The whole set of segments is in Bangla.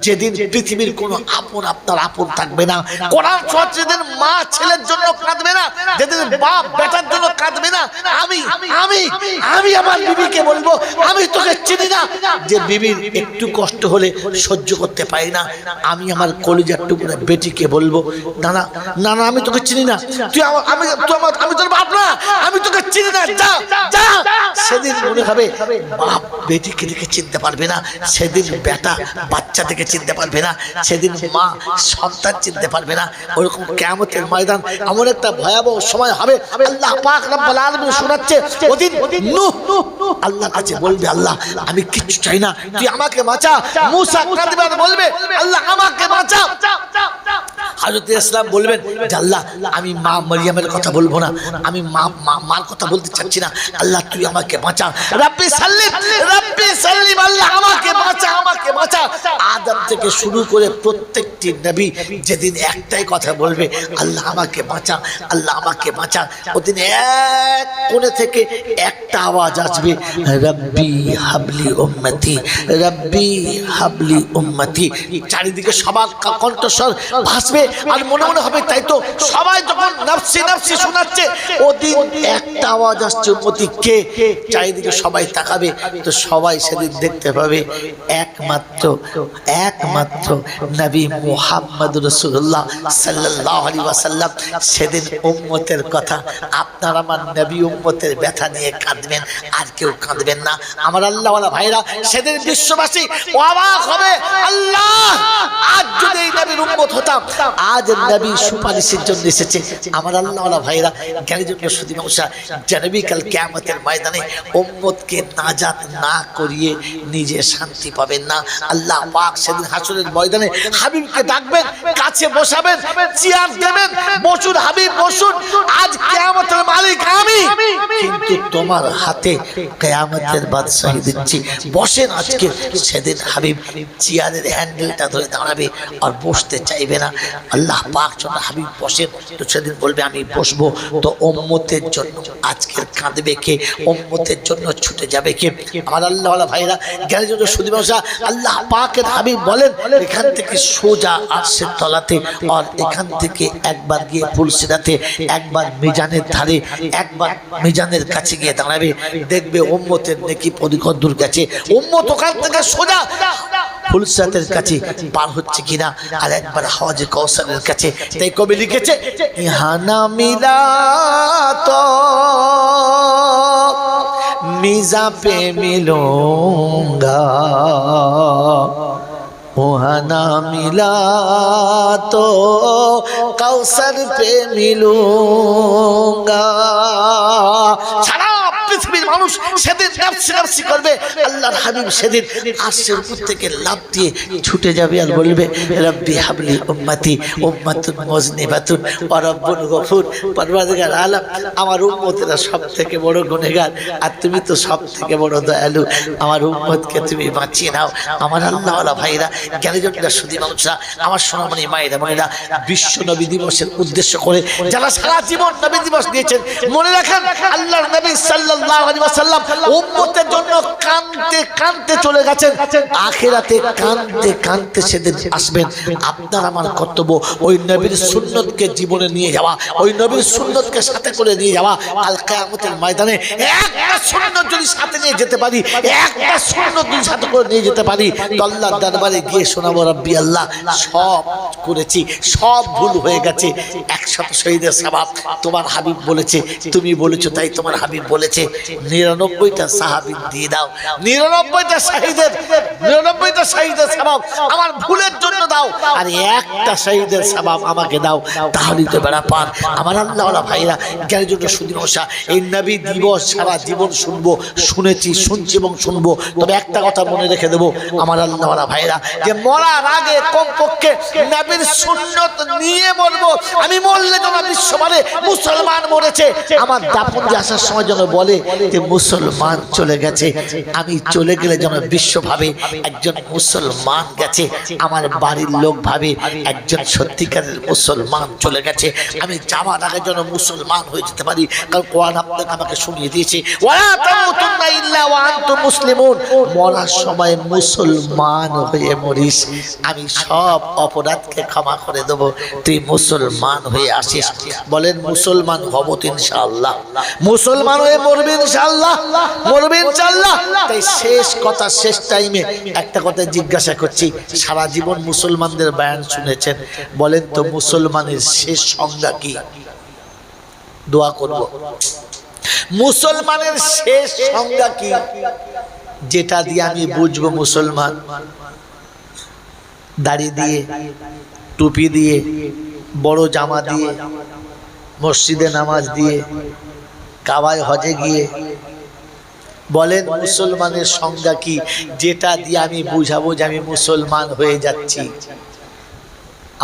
যেদিন পৃথিবীর কোন আপন আপনার আপন থাকবে না। কোরআন যেদিন মা ছেলের জন্য কাঁদবে না, যেদিন বাপ বেটার জন্য কাঁদবে না, আমি আমি আমি আমার বিবিকে বলব, আমি তোকে চিনি না। যে বিবির একটু কষ্ট হলে সহ্য করতে পারি না, আমি আমার কলিজার টুকরা বেটিকে বলব না না না না আমি তোকে চিনি না। তুই আমার, আমি, তুই আমার, আমি তোর বাপ না, আমি তোকে চিনি না। যা যা। সেদিন মনে হবে বাপ বেটিকে দেখে চিনতে পারবে না, সেদিন বেটা বাচ্চা থেকে চিনতে পারবে না, সেদিন মা সন্তান চিনতে পারবে না। ওরকম কেমতের ময়দান এমন একটা ভয়াবহ সময় হবে, আল্লাহ পাক রব্বুল আলামিন শোনাচ্ছে, ওদিন নূহ, আল্লাহর কাছে বলবে, আল্লাহ, আমি কিচ্ছু চাই না, তুই আমাকে বাঁচা। মুসা কাঁদবে বলবে, আল্লাহ হযরত ইসলাম বলবেন আল্লাহ, আমি মা মারিয়ামের কথা বলব না। আমি মা, মা- মার কথা বলতে চাচ্ছি না। আল্লাহ, তুই আমাকে বাঁচা। রাব্বি সাল্লিম রাব্বি সাল্লিম, আল্লাহ আমাকে বাঁচা আমাকে বাঁচা। আদম থেকে শুরু করে প্রত্যেকটি নবী যেদিন একটাই কথা বলবে, আল্লাহ আমাকে বাঁচা, আল্লাহ আমাকে বাঁচা। ওদিন এক কোণে থেকে একটা আওয়াজ আসবে, রব্বি হাবলি উম্মতি, রব্বি হাবলি উম্মতি। চারিদিকে সবার কণ্ঠস্বর ভাসবে আর মনে মনে হবে তাই তো সবাই যখন নাফসি নাফসি শোনাচ্ছে, ওদিন একটা আওয়াজ আসছে উম্মতি কে? চারিদিকে সবাই তাকাবে, তো সবাই সেদিন দেখতে পাবে একমাত্র একমাত্র নবী মুহাম্মদ রসুল্লাহ সাল্লাহ আলী ওয়াসাল্লাম। সেদিন উম্মতের কথা, আপনার আমার নবী উম্মতের ব্যথা নিয়ে কাঁদবেন, আর কেউ কাঁদবেন না। আমার আল্লাহওয়ালা ভাইরা, সেদিন বিশ্ববাসী, অবাক হবে, আল্লাহ, আজ যদি এই নবীর উম্মত হতাম আজ নবী সুপারিশের জন্য এসেছে। আমার আল্লাহওয়ালা ভাইরা জ্ঞানী জন্য সুদী মশা জানবি কাল কেয়ামতের ময়দানে উম্মতকে নাজাত না করিয়ে নিজে শান্তি পাবেন না। আল্লাহ পাক সেদিন হাসুরের ময়দানে হাবিবকে ডাকবেন, কাছে বসাবেন, চেয়ার দেবেন, বসুন হাবিব, বসুন, আজ কেয়ামতের মালিক আমি। কিন্তু তোমার হাতে কেয়ামতের বাদশাহী দিচ্ছি। বসেন আজকে, সেদিন হাবিব চেয়ারের হ্যান্ডেলটা ধরে দাঁড়াবে আর বসতে চাইবে না। আল্লাহ পাক যখন হাবিব বসেন তো সেদিন বলবে, আমি বসবো। তো ওম্মতের জন্য আজকের কাঁদবে কে? ওম্মতের জন্য ছুটে যাবে কে? আমার আল্লাহ ভাইরা জ্ঞানের জন্য সুদিবসা আল্লাহ পাকের হাবিব বলেন, এখান থেকে সোজা আরশের তলাতে আর এখান থেকে একবার গিয়ে ফুলসিরাতে, একবার মিজানের ধারে, একবার মিজানের কাছে গিয়ে দাঁড়াবে। দেখবে ওম্মতের নাকি পরিকদ্দুর কাছে ওম্মত ওখান থেকে সোজা ফুলসাতের কাছে পার হচ্ছে কিনা? আর একবার হওয়াজে কৌশলের কাছে। তাই কবি লিখেছে, ইহানা মিলা তো মিজা পে মিলুঙ্গা ওহানা মিলা তো কৌশল পে মিলুঙ্গা মানুষ সেদিন নাফসি নাফসি করবে, আল্লাহর হাবিব সেদিন আরশের উপর থেকে লাভ দিয়ে ছুটে যাবে আর বলবে, রব্বি হাবলি উম্মতি, উম্মাতুন মজনিবাতুন ওয়া রব্বুন গফুর পরওয়ারদিগার আলাম, আমার উম্মতেরা সব থেকে বড় গুনেগার আর তুমি তো সব থেকে বড় দয়ালু, আমার উম্মতকে তুমি বাঁচিয়ে নাও। আমার আল্লাহওয়ালা ভাইরা, জ্ঞানীজনরা, সুদী মানুষরা, আমার সোনামণি মায়েরা মায়েরা বিশ্ব নবী দিবসের উদ্দেশ্য করে যারা সারা জীবন নবী দিবস দিয়েছেন, মনে রাখেন, আল্লাহর নবী সাল্লাল্লাহু ওই জীবনে নিয়ে যাওয়া, ওই সাথে করে নিয়ে যাওয়া। সাথে নিয়ে যেতে পারি সাথে করে নিয়ে যেতে পারি গিয়ে আল্লাহ, সব করেছি, সব ভুল হয়ে গেছে একশত শহীদের তোমার হাবিব বলেছে, তুমি বলেছ তাই তোমার হাবিব বলেছে। নিরানব্বইটা সাহাবিদ দিয়ে দাও। নিরানব্বইটা শাহিদের নিরানব্বইটা শাহিদের স্বভাব আমার ভুলের জন্য দাও। আর একটা শাহিদের স্বভাব আমাকে দাও। তাহলেই তো বেড়া পার। আমার আল্লাহওয়ালা ভাইরা জ্ঞানের জন্য সুদিন ওষা এই নবী দিবস সারা জীবন শুনব, শুনেছি, শুনছি এবং শুনব। তবে একটা কথা মনে রেখে দেবো, আমার আল্লাহওয়ালা ভাইরা, যে মরার আগে কমপক্ষে নবীর সুন্নত নিয়ে বলব আমি মরলে যেন বিশ্ব বলে মুসলমান মরেছে, আমার দাপন যে আসার সময় যেন বলে যে মুসলমান চলে গেছে। আমি চলে গেলে যেন বিশ্ব ভাবে একজন মুসলমান গেছে, আমার বাড়ির লোক ভাবে একজন সত্যিকারের মুসলমান চলে গেছে। আমি যাওয়ার আগে যেন মুসলমান হয়ে যেতে পারি। কারণ কোরআন আপনাকে আমাকে শুনিয়ে দিয়েছে মরার সময় মুসলমান হয়ে মরিস, আমি সব অপরাধকে ক্ষমা করে দেব। তুই মুসলমান হয়ে আসিস। বলেন, মুসলমান হব তো ইনশাআল্লাহ। মুসলমান হয়ে মরবে ইনশাআল্লাহ। শেষ কথা, শেষ টাইমে একটা কথা জিজ্ঞাসা করছি। মুসলমানদের শুনেছেন। বলেন তো মুসলমানের শেষ সংজ্ঞা কি? মুসলমানের শেষ সংজ্ঞা কি? যেটা দিয়ে আমি বুঝব মুসলমান। দাড়ি দিয়ে, টুপি দিয়ে, বড় জামা দিয়ে, মসজিদে নামাজ দিয়ে কাবায় হজে গিয়ে বলেন, মুসলমানের সংজ্ঞা কি? যেটা দিয়ে আমি বুঝাবো যে আমি মুসলমান হয়ে যাচ্ছি।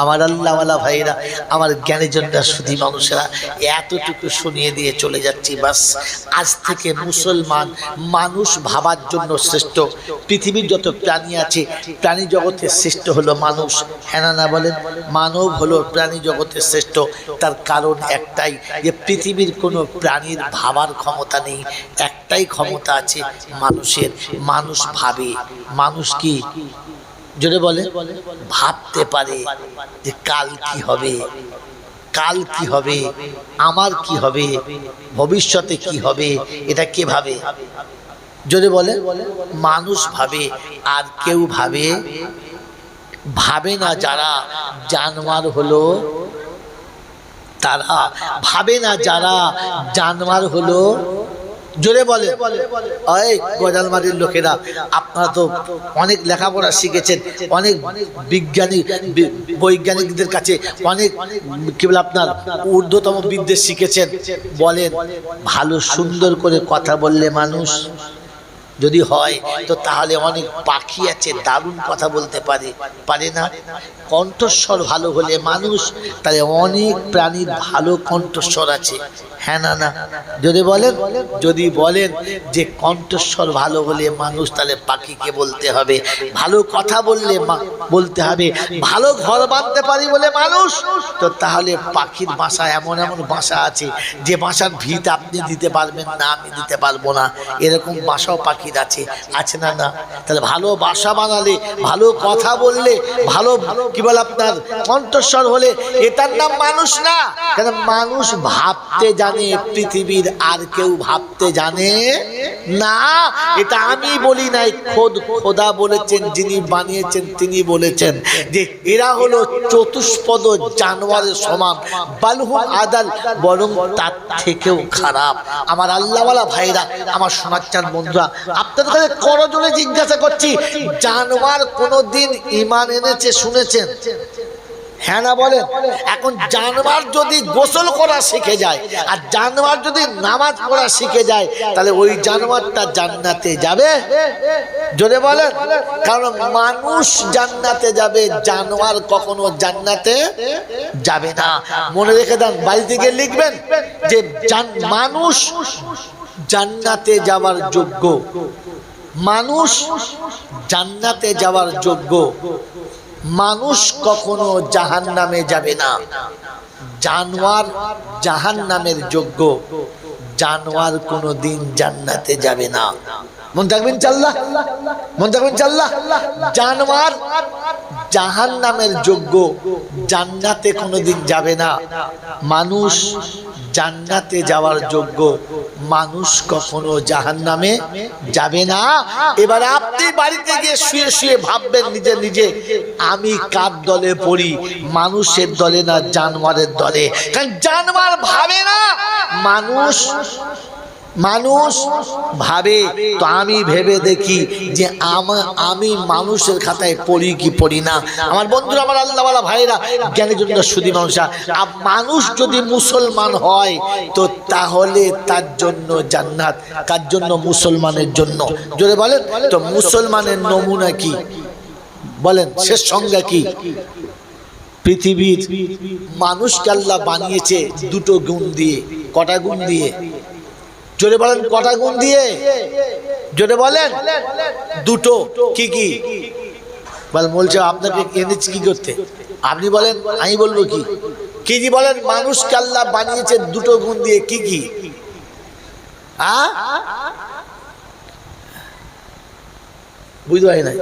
আমার আল্লাহওয়ালা ভাইরা, আমার জ্ঞানীজনরা শুধু মানুষেরা এতটুকু শুনিয়ে দিয়ে চলে যাচ্ছি। বাস, আজ থেকে মুসলমান মানুষ ভাবার জন্য শ্রেষ্ঠ। পৃথিবীর যত প্রাণী আছে, প্রাণী জগতের শ্রেষ্ঠ হলো মানুষ। হ্যাঁ না বলেন? মানব হলো প্রাণী জগতের শ্রেষ্ঠ। তার কারণ একটাই যে পৃথিবীর কোনো প্রাণীর ভাবার ক্ষমতা নেই। একটাই ক্ষমতা আছে মানুষের। মানুষ ভাবে। মানুষ কি? জোরে বলে, ভাবতে পারে যে কাল কি হবে, কাল কি হবে, আমার কি হবে, ভবিষ্যতে কি হবে, এটা কে ভাবে? যদি বলে, মানুষ ভাবে আর কেউ ভাবে ভাবে না যারা জানোয়ার হলো, তারা ভাবে না যারা জানোয়ার হলো জোরে বলে। ওই গজালমারির লোকেরা, আপনারা তো অনেক লেখাপড়া শিখেছেন, অনেক বিজ্ঞানী বৈজ্ঞানিকদের কাছে অনেক, কি বলে আপনার, ঊর্ধ্বতম বিদ্যে শিখেছেন। বলেন, ভালো সুন্দর করে কথা বললে মানুষ, যদি হয়, তো তাহলে অনেক পাখি আছে, দারুণ কথা বলতে পারে পারে না? কণ্ঠস্বর ভালো হলে মানুষ, তাহলে অনেক প্রাণীর ভালো কণ্ঠস্বর আছে। হ্যাঁ না না যদি বলেন যদি বলেন যে কণ্ঠস্বর ভালো হলে মানুষ তাহলে পাখিকে বলতে হবে। ভালো কথা বললে বলতে হবে। ভালো ঘর বাঁধতে পারি বলে মানুষ, তো তাহলে পাখির বাসা এমন এমন বাসা আছে, যে বাসার ভিত আপনি দিতে পারবেন না, আমি দিতে পারব না। এরকম বাসাও পাখির আছে আছে না না? তাহলে ভালো বাসা বানালে, ভালো কথা বললে, ভালো কি বলে আপনার, কণ্ঠস্বর হলে, এটার নাম মানুষ না। কেন মানুষ ভাবতে জানে পৃথিবীর আর কেউ ভাবতে জানে? না, এটা আমি বলি নাই। খোদ খোদা বলেছেন, যিনি বানিয়েছেন, তিনি বলেছেন যে এরা হলো চতুষ্পদ জানোয়ারের সমান। বালহুম আদাল, বরং তার থেকেও খারাপ। আমার আল্লাহওয়ালা ভাইরা, আমার সোনাচ্চার বন্ধুরা, আপনাদের কাছে করজনে জিজ্ঞাসা করছি, জানোয়ার কোনোদিন ইমান এনেছে, শুনেছেন? হ্যাঁ না বলেন? এখন জানোয়ার যদি গোসল করা শিখে যায়, আর জানোয়ার যদি নামাজ পড়া শিখে যায়, তাহলে ওই জানোয়ারটা জান্নাতে যাবে? যদি বলেন। কারণ মানুষ জান্নাতে যাবে, জানোয়ার কখনো জান্নাতে যাবে না। মনে রেখে দেন বাড়িতে গিয়ে লিখবেন যে মানুষ জান্নাতে যাওয়ার যোগ্য। মানুষ জান্নাতে যাওয়ার যোগ্য। মানুষ কখনো জাহান নামে যাবে না। জানোয়ার জাহান নামের যোগ্য। জানোয়ার কোনো দিন জান্নাতে যাবে না। মন থাকবেন চাল্লা মন থাকবেন চাল্লা জানোয়ার জাহান নামের যোগ্য জান্নাতে কোনোদিন যাবে না। মানুষ জান্নাতে যাওয়ার যোগ্য মানুষ কখনো জাহান নামে যাবে না। এবার আপনি বাড়িতে গিয়ে শুয়ে শুয়ে ভাববেন নিজে নিজে, আমি কার দলে পড়ি? মানুষের দলে না জানোয়ারের দলে? কারণ জানোয়ার ভাবে না। মানুষ মানুষ ভাবে, তো আমি ভেবে দেখি যে আমা- আমি মানুষের খাতায় পড়ি কি পড়ি না। আমার বন্ধুরা, আমার আল্লাহওয়ালা ভাইরা জ্ঞানী জন্য সুদী মানুষরা মানুষ যদি মুসলমান হয়, তো তাহলে তার জন্য জান্নাত তার জন্য মুসলমানের জন্য? জোরে বলেন, তো মুসলমানের নমুনা কি? বলেন, শেষ সংজ্ঞা কি? পৃথিবীর মানুষকে আল্লাহ বানিয়েছে দুটো গুণ দিয়ে, কটা গুণ দিয়ে? জোরে বলেন কটা গুণ দিয়ে? জোরে বলেন? দুটো। কি কি? বল, বলছে, আপনাকে এনেছি কি করতে? আপনি বলেন, আমি বলব কি? কি কি বলেন? মানুষকে আল্লাহ বানিয়েছে দুটো গুণ দিয়ে, কি কি? বুঝতে পারি না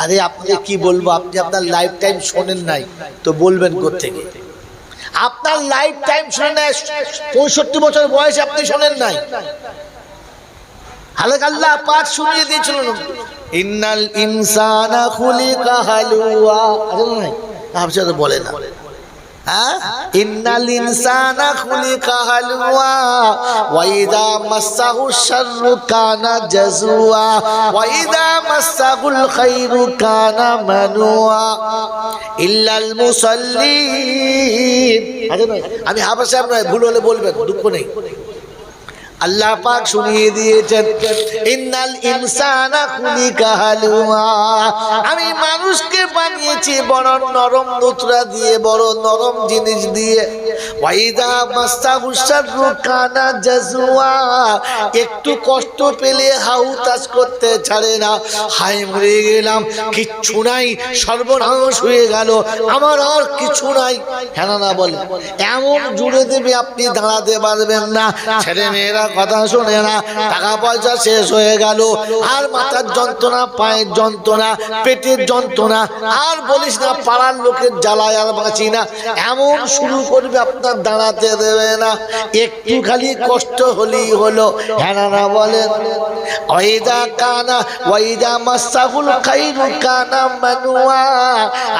আরে, আপনাকে কি বলব? আপনি আপনার লাইফ টাইম শোনেন নাই, তো বলবেন থেকে আপনার লাইফ টাইম শোনেন পঁয়ষট্টি বছর বয়সে আপনি শোনেন নাই। হালাক আল্লাহ পাঠ শুনিয়ে দিয়েছিল ইন্নাল বলে ইন্নাল ইনসানা খুলিকা হালুয়া আমি হাবাসে নয় ভুল হলে বলবেন দুঃখ নেই। আল্লাহ পাক শুনিয়ে দিয়েছেন, ইন্নাল ইনসানা খুলিকা হালুয়া। আমি মানুষকে বানিয়েছি বড় নরম দুতরা দিয়ে, বড় নরম জিনিস দিয়ে। ওয়াইদা মাস্তাহু শাররু কানা জাজুয়া। একটু কষ্ট পেলে হাউতাস করতে ছাড়ে না। হাই মরে গেলাম, কিচ্ছু নাই, সর্বনাশ হয়ে গেল, আমার আর কিছু নাই। হ্যাঁ না বলে, এমন জুড়ে দেবে আপনি, দাঁড়াতে পারবেন না। ছেলে মেয়েরা কথা শোনে না টাকা পয়সা শেষ হয়ে গেল। আর মাথার যন্ত্রণা, পায়ের যন্ত্রণা, পেটের যন্ত্রণা, আর বলিস না, পাড়ার লোকের জ্বালায় আর বাঁচি না। এমন শুরু করবে আপনার, দাঁড়াতে দেবে না। একটু খালি কষ্ট হলেই হলো। হ্যাঁ না বলেন। ওয়াইদা কানা, ওয়াইদা মাসাহুল খাইরু কানা মানুয়া।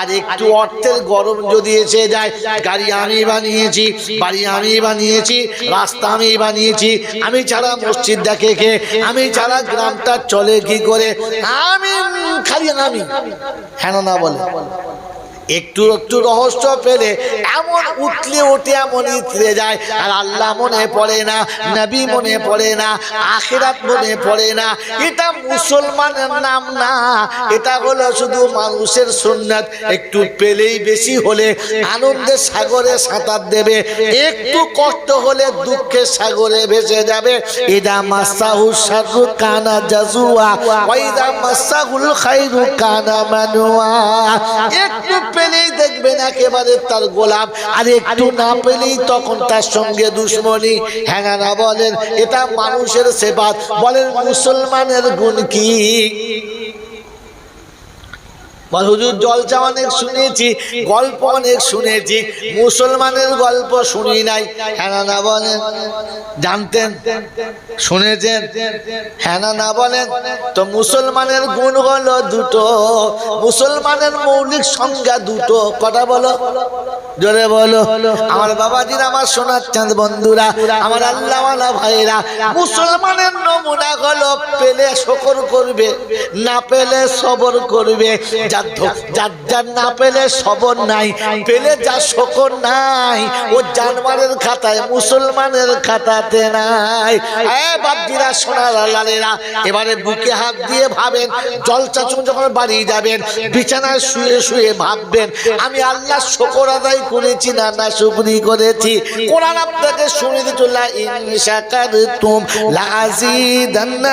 আর একটু অর্থের গরম যদি এসে যায়, গাড়ি আমি বানিয়েছি, বাড়ি আমি বানিয়েছি, রাস্তা আমি বানিয়েছি আমি ছাড়া মসজিদ দেখে কে, আমি ছাড়া গ্রামটা চলে কি করে? আমি খালি আমি হ্যাঁ না বলে। একটু একটু রহস্য পেলে এমন উঠলে ওঠে, এমন ইতরে যায়। আর আল্লাহ মনে পড়ে না, নবী মনে পড়ে না, আখিরাত মনে পড়ে না। এটা মুসলমানের নাম না, এটা হলো শুধু মানুষের সুন্নাত। একটু পেলেই বেশি হলে আনন্দের সাগরে সাঁতার দেবে, একটু কষ্ট হলে দুঃখের সাগরে ভেসে যাবে। ইদা মাসাহু শারু কানা জাজুয়া ওয়াইদা মাসাহুল খাইরু কানা মানুয়া একটু পেলেই দেখবেন একেবারে তার গোলাপ। আর একটু না পেলেই তখন তার সঙ্গে দুশ্মনী। হ্যাঁ না বলেন, এটা মানুষের সেবা বলেন, মুসলমানের গুণ কি? বল, হুজুর জলচা অনেক শুনেছি, গল্প অনেক শুনেছি, মুসলমানের গল্প শুনি নাই। হ্যাঁ না বলেন। জানতেন? শুনেছেন? হ্যাঁ না বলেন? তো মুসলমানের গুণ হলো দুটো, মুসলমানের মৌলিক সংজ্ঞা দুটো। কটা বলো? জোরে বলো। আমার বাবাজির আমার সোনার চাঁদ বন্ধুরা, আমার আল্লাহওয়ালা ভাইরা, মুসলমানের নমুনা হলো পেলে শকর করবে, না পেলে সবর করবে। যার যার যার না পেলে সবর নাই, পেলে যা শকর নাই, ও জানমারের খাতায়, মুসলমানের খাতাতে নাই। বাপজিরা সোনার লালেরা, এবারে বুকে হাত দিয়ে ভাবেন, জল চাচুন যখন বাড়ি যাবেন, বিছানায় শুয়ে শুয়ে ভাববেন, আমি আল্লাহ শকর আদায় করেছি না না শুকরি করেছি? কোরআন আপনাকে শুনে দিতুল্লাহ ইন শাকারতুম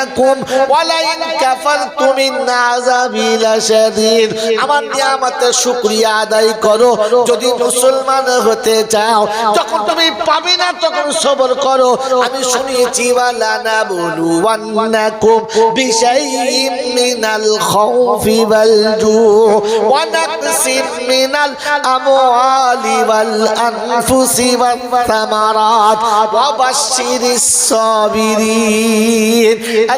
লাযিদান্নাকুম ওয়ালা ইন কাফারতুম ইন আযাবি লাশাদীদ। আমার নিয়ামতের শুকরিয়া আদায় করো, যদি মুসলমান হতে চাও, যখন তুমি পাবে না, তখন সবর করো। আমি শুনিয়েছি ওয়ালা নাবলুওয়ান্নাকুম বিশাইইম মিনাল খাউফি ওয়াল জু ওয়া নাকসিম মিনাল আমওয়ালি ওয়াল আনফুসি ওয়াত থামারাত ওয়া বাশশিরিস সাবিরিন।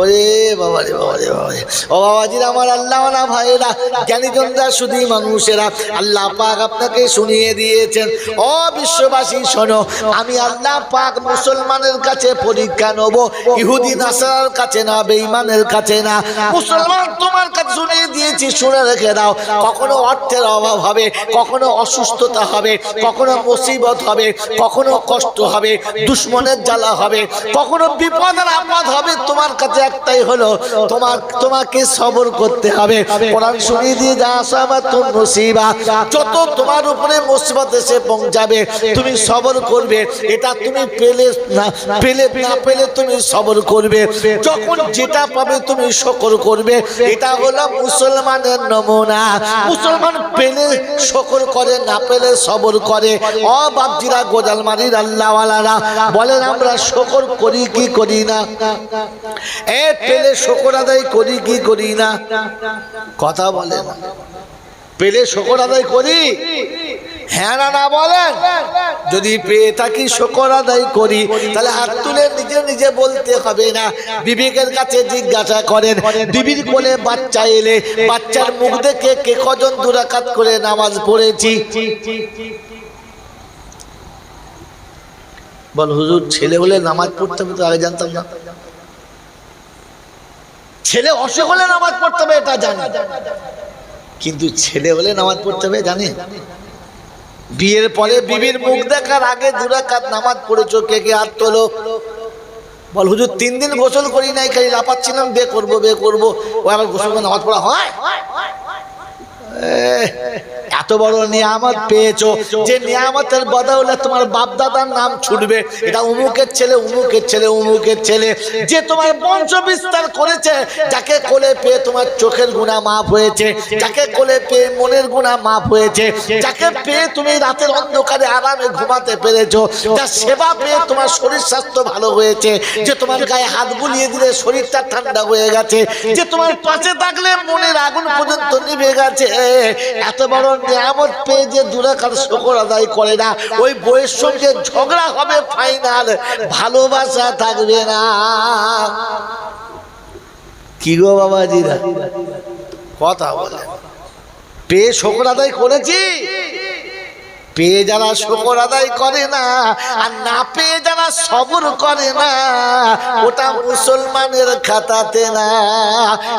ওরে বাবা রে বাবা রে বাবা রে। ও বাবাজির আমার আল্লাহ না মানুষেরা। আল্লাহ পাক আপনাকে শুনিয়ে দিয়েছেন। শোনো, আমি আল্লাহ পাক মুসলমানের কাছে পরীক্ষা নেব। ইহুদি নাসার কাছে না, বেঈমানের কাছে না। মুসলমান তোমার কাছে শুনিয়ে দিয়েছি, শুনে রেখে দাও। কখনো অর্থের অভাব হবে, কখনো অসুস্থতা হবে, কখনো মুসিবত হবে, কখনো কষ্ট হবে, দুশ্মনের জ্বালা হবে, কখনো বিপদের আপদ হবে তোমার কাছে একটাই হলো, তোমার তোমাকে সবর করতে হবে। কোরআন শুনিয়ে দিয়ে যা আসো আমার তোর মুসিবা যত তোমার উপরে মুসিবত এসে পৌঁছাবে, তুমি সবর করবে। এটা তুমি পেলে না পেলে না পেলে তুমি সবর করবে। যখন যেটা পাবে তুমি শকর করবে। এটা হলো মুসলমানের নমুনা। মুসলমান পেলে শকর করে, না পেলে সবর করে। ও বাপজিরা গোজালমারির আল্লাহওয়ালারা বলেন, আমরা শকর করি কি করি না? পেলে শকর আদায় করি কি করি না? কথা বলে না। পেলে শকর আদায় করি? হ্যাঁ না বলেন। যদি পেয়ে থাকি শকর আদায় করি, তাহলে হাত তুলে নিজে নিজে বলতে হবে না। বিবেকের কাছে জিজ্ঞাসা করেন, বিবির কোলে বাচ্চা এলে, বাচ্চার মুখ দেখে কে কজন দুরাকাত করে নামাজ পড়েছি? বল, হুজুর, ছেলে হলে নামাজ পড়তে হবে তো, আগে জানতাম না। ছেলে অসুখ হলে নামাজ পড়তে হবে, এটা জানে। কিন্তু ছেলে হলে নামাজ পড়তে হবে, জানে? বিয়ের পরে বিবির মুখ দেখার আগে দুরাকাত নামাজ পড়েছো, কে কে হাত তোলো বল, হুজুর, তিন দিন গোসল করি নাই, খালি লাপাচ্ছিলাম বে করব বে করব। ও আবার গোসল করে নামাজ পড়া হয়? এত বড় নিয়ামত পেয়েছ? যে নিয়ামতের বদলে তোমার বাপ দাদার নাম ছুটবে। এটা উমুকের ছেলে উমুকের ছেলে উমুকের ছেলে। যে তোমার বংশ বিস্তার করেছে, যাকে কোলে পেয়ে তোমার চোখের গুণা মাফ হয়েছে, যাকে কোলে পেয়ে মনের গুণা মাফ হয়েছে, যাকে পেয়ে তুমি রাতের অন্ধকারে আরামে ঘুমাতে পেরেছ, যার সেবা পেয়ে তোমার শরীর স্বাস্থ্য ভালো হয়েছে, যে তোমার গায়ে হাত বুলিয়ে দিলে শরীরটা ঠান্ডা হয়ে গেছে, যে তোমার পাশে থাকলে মনের আগুন পর্যন্ত নিভে গেছে। এত বড় নিয়ামত পেয়ে যে দুরাকার শকর আদায় করে না, ওই বইয়ের সঙ্গে ঝগড়া হবে ফাইনাল ভালোবাসা থাকবে না। কি গো বাবাজিরা? কথা বলে। পেয়ে শকর আদায় করেছি? পেয়ে যারা শকর আদায় করে না, আর না পেয়ে যারা সবর করে না, ওটা মুসলমানের খাতাতে না।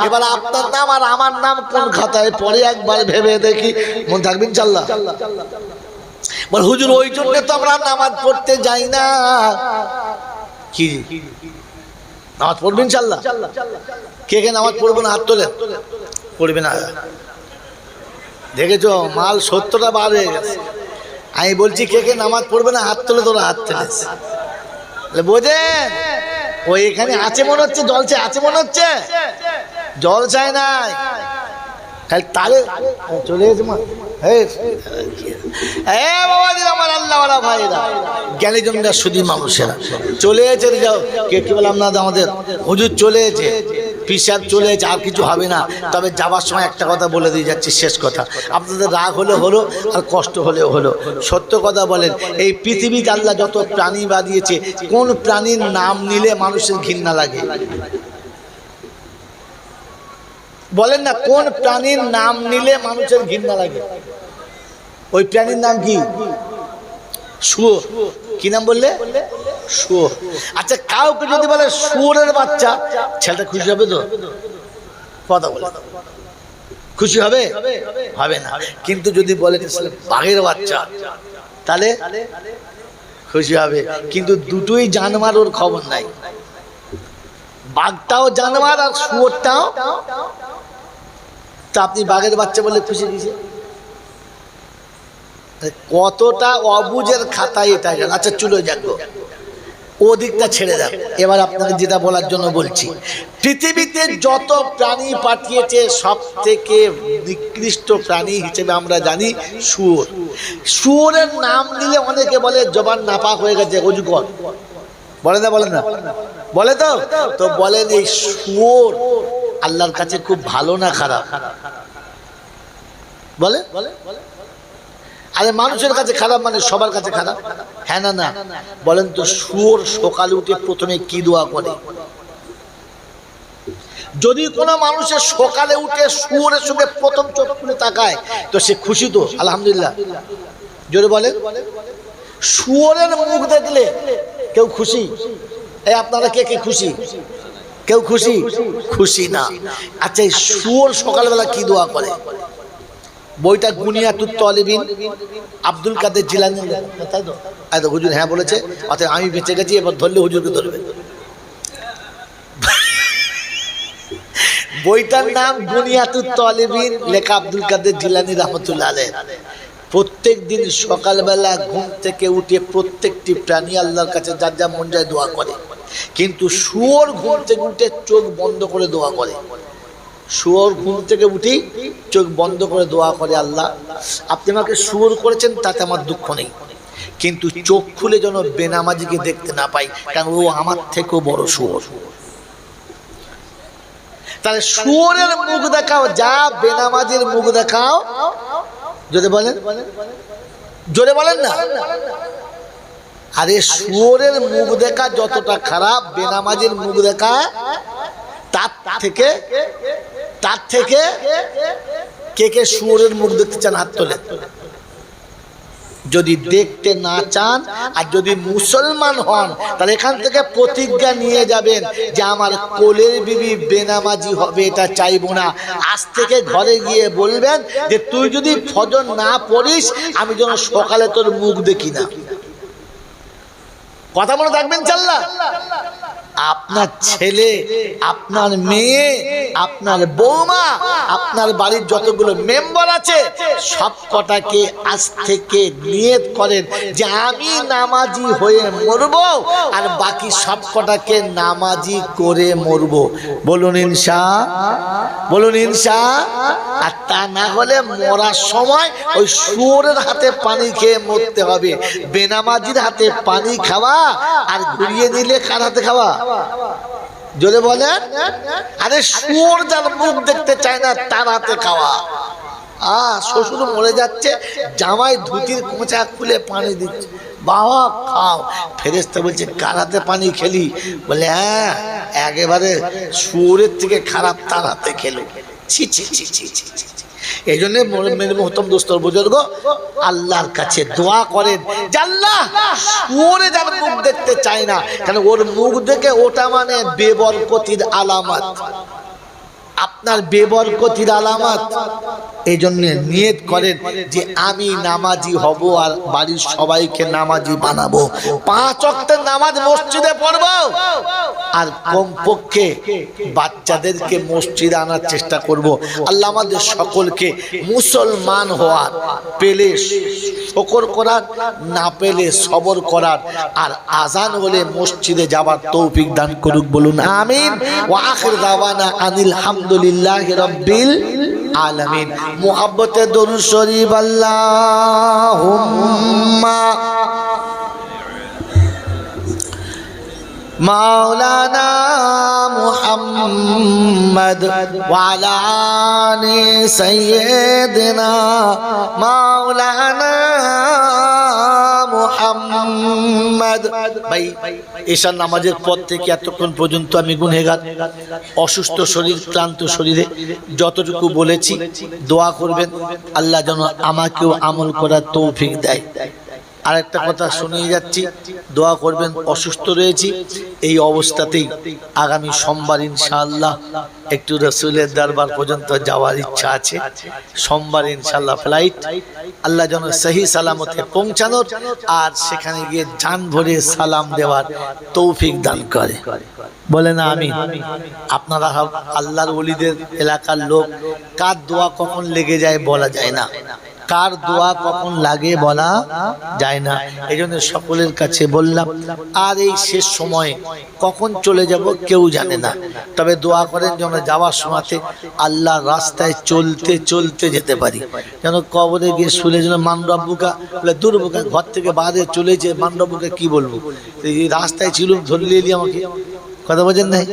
এবার আপনার নাম আর আমার নাম কোন খাতায় পরে একবার ভেবে দেখি। মন থাকবেন চাল্লা বল, হুজুর, ওই জন্য তো আমরা নামাজ পড়তে যাই না। কি? নামাজ পড়বেন চাল্লা কে কে নামাজ পড়ব না? হাত তোলেন। পড়বে না। দেখেছ? মাল সত্যটা হয়ে গেছে। আমি বলছি, কে কে নামাজ পড়বে না, হাত তোলে তোরা হাত তুলেছে বোঝে ওই এখানে আছে মনে হচ্ছে, জল চাই আছে মনে হচ্ছে? জল চাই নাই। খালি তালে চলে গেছে মা। জ্ঞানীজনরা শুধু মানুষেরা। চলে এসে যাও। কে কি বললাম না আমাদের হুজুর চলে এসে পিসার চলে আর কিছু হবে না। তবে যাবার সময় একটা কথা বলে দিয়ে যাচ্ছি, শেষ কথা। আপনাদের রাগ হলে হলো, আর কষ্ট হলেও হলো। সত্য কথা বলেন, এই পৃথিবীতে আল্লাহ যত প্রাণী বাদিয়েছে কোন প্রাণীর নাম নিলে মানুষের ঘৃণা লাগে? বলেন না, কোন প্রাণীর নাম নিলে মানুষের ঘৃণা লাগে? ওই প্রাণীর নাম কি? শুয়োর। কি নাম বললে? আচ্ছা কাউকে যদি বলে বাচ্চা, ছেলেটা খুশি হবে তো? কথা বলে। খুশি হবে? হবে না। কিন্তু যদি বলে বাঘের বাচ্চা, তাহলে খুশি হবে। কিন্তু দুটোই জানমার ওর খবর নাই। বাঘটাও জানমার আর শুয়োরটাও। তা আপনি বাঘের বাচ্চা বলে খুশি দিয়েছে? কতটা অবুজের খাতায় এটা গেল। আচ্ছা চুলো যাকো ও দিকটা ছেড়ে দেন এবার আপনাকে যেটা বলার জন্য বলছি, পৃথিবীতে যত প্রাণী পাঠিয়েছে সব থেকে নিকৃষ্ট প্রাণী হিসেবে আমরা জানি শুয়োর। শুয়োরের নাম দিলে অনেকে বলে, জবান নাপাক হয়ে গেছে অজুকর বলে না বলে না। বলে তো? তো বলেন এই শুয়োর আল্লাহর কাছে খুব ভালো না খারাপ? বলে বলে? আরে মানুষের কাছে খারাপ মানে সবার কাছে খারাপ? হ্যাঁ না না। বলেন তো, শুয়োর সকালে উঠে প্রথমে কি দোয়া করে? যদি কোনো মানুষের সকালে উঠে শুয়োরের সঙ্গে প্রথম চোখ খুলে তাকায়, তো সে খুশি তো, আলহামদুলিল্লাহ। জোরে বলে শুয়োরের মুখ দেখলে কেউ খুশি? এই আপনারা কে কে খুশি? কেউ খুশি? খুশি না। আচ্ছা এই শুয়োর সকালবেলা কি দোয়া করে? বইটা গুনিয়াতুত তলিবিন আব্দুল কাদের জিলানি। তাই তো হুজুর হ্যাঁ বলেছে, অতএব আমি বেঁচে গেছি, এবার ধরলে হুজুরকে ধরবে। বইটার নাম বুনিয়াতুত তলিবিন লেখা আব্দুল কাদের জিলানি রহমতুল্লাহ আলহ প্রত্যেক দিন সকালবেলা ঘুম থেকে উঠে প্রত্যেকটি প্রাণী আল্লাহর কাছে যার যা মন যায় দোয়া করে। কিন্তু শুয়োর ঘুম থেকে উঠে চোখ বন্ধ করে দোয়া করে। শুয়োর ঘুম থেকে উঠি, চোখ বন্ধ করে দোয়া করে, আল্লাহ, আপনি আমাকে শুয়োর করেছেন, তাতে আমার দুঃখ নেই। কিন্তু চোখ খুলে যেন বেনামাজিকে দেখতে না পাই, কারণ ও আমার থেকেও বড় শুয়োর। তাহলে শুয়োরের মুখ দেখাও, যা বেনামাজির মুখ দেখাও যদি বলেন। জোরে বলেন না। আরে শুয়োরের মুখ দেখা যতটা খারাপ, বেনামাজির মুখ দেখা, তার থেকে তার থেকে কে কে শুয়োরের মুখ দেখতে চান হাত তোলে। যদি দেখতে না চান আর যদি মুসলমান হন, তাহলে এখান থেকে প্রতিজ্ঞা নিয়ে যাবেন যে আমার কোলের বিবি বেনামাজি হবে, এটা চাইব না। আজ থেকে ঘরে গিয়ে বলবেন যে, তুই যদি ফজর না পড়িস, আমি যেন সকালে তোর মুখ দেখি না। কথা মনে থাকবেন চাল্লা আপনার ছেলে আপনার মেয়ে আপনার বৌমা আপনার বাড়ির যতগুলো মেম্বার আছে সব কটাকে আজ থেকে নিয়ত করেন যে আমি নামাজি হয়ে মরব আর বাকি সব কটাকে নামাজি করে মরব। বলুন ইনসা বলুন ইনসা আর তা না হলে মরার সময় ওই শুয়োরের হাতে পানি খেয়ে মরতে হবে। বেনামাজির হাতে পানি খাওয়া আর ঘুরিয়ে নিলে কার হাতে খাওয়া? জোরে বলেন আরে শুয়োর যার মুখ দেখতে চায় না, তার হাতে খাওয়া। আ, শ্বশুর মরে যাচ্ছে, জামাই ধুতির কোঁচা খুলে পানি দিচ্ছে। বাবা, খাও। ফেরেস্তা বলছে, কার হাতে পানি খেলি? বলে হ্যাঁ একেবারে শুয়োরের থেকে খারাপ তার হাতে খেলো। ছি ছি ছি ছি ছি ছি। এই জন্য মহতম দোস্তর বুজুর্গ আল্লাহর কাছে দোয়া করেন। যে ওরে যার মুখ দেখতে চায় না কারণ ওর মুখ দেখে ওটা মানে বেবরকতির আলামত। আপনার বেবরকতির আলামত। এই জন্য নিয়ত করেন যে আমি নামাজি হব আর বাড়ির সবাইকে নামাজি বানাবো। পাঁচ অক্টের নামাজ মসজিদে পড়ব। আর কমপক্ষে বাচ্চাদেরকে মসজিদে আনার চেষ্টা করব। আল্লাহ আমাদের সকলকে মুসলমান হওয়ার, পেলে শকর করার, না পেলে সবর করার আর আজান হলে মসজিদে যাবার তৌফিক দান করুক বলুন, আমিন। ও আখির দাওয়ানা আনিল হামদুলিল্লাহ। রব্বিল আলামিন। মুহাব্বতে দরুদ শরীফ আল্লাহুম্মা। মাওলানা মুহাম্মদ ওয়ালা আলি সাইয়্যিদিনা। মাওলানা মুহাম্মদ। নামাজের পর থেকে এতক্ষণ পর্যন্ত আমি গুনহেগার অসুস্থ শরীর, ক্লান্ত শরীরে যতটুকু বলেছি, দোয়া করবেন। আল্লাহ যেন আমাকেও আমল করার তৌফিক দেয়। আর একটা কথা শুনিয়ে যাচ্ছি, দোয়া করবেন, অসুস্থ রয়েছি, এই অবস্থাতেই আগামী সোমবার ইনশাআল্লাহ একটু রসুলের দরবার পর্যন্ত যাওয়ার ইচ্ছা আছে। সোমবার ইনশাল্লাহ ফ্লাইট আল্লাহ যেন সহি সালামতে পৌঁছানোর আর সেখানে গিয়ে যান ভরে সালাম দেওয়ার তৌফিক দান করে। বলে না আমি আপনারা আল্লাহর ওলিদের এলাকার লোক, কার দোয়া কখন লেগে যায় বলা যায় না। কার দোয়া কখন লাগে বলা যায় না। এই জন্য সকলের কাছে বললাম, আর এই শেষ সময়ে কখন চলে যাব কেউ জানে না। তবে দোয়া করেন যেন যাওয়ার সময়তে আল্লাহ রাস্তায় চলতে চলতে যেতে পারি। যেন কবরে গিয়ে শুনে যেন মানরব্বুকা বলে দুর্বুকা ঘর থেকে বাইরে চলেছে মানরব্বুকে কি বলব? এই রাস্তায় ছিল, ধরলে এলি আমাকে। কথা বলছেন নাই?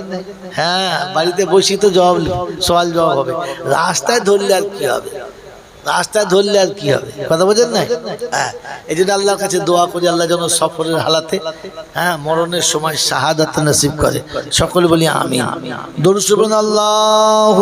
হ্যাঁ বাড়িতে বসি তো জবাব সওয়াল জবাব হবে। রাস্তায় ধরলে আর কি হবে? রাস্তায় ধরলে আর কি হবে? কথা বোঝেন না হ্যাঁ এই জন্য আল্লাহর কাছে দোয়া করি, আল্লাহ যেন সফরের হালাতে হ্যাঁ মরণের সময় শাহাদাত নসিব করে। সকলে বলি আমি দরুদ আল্লাহ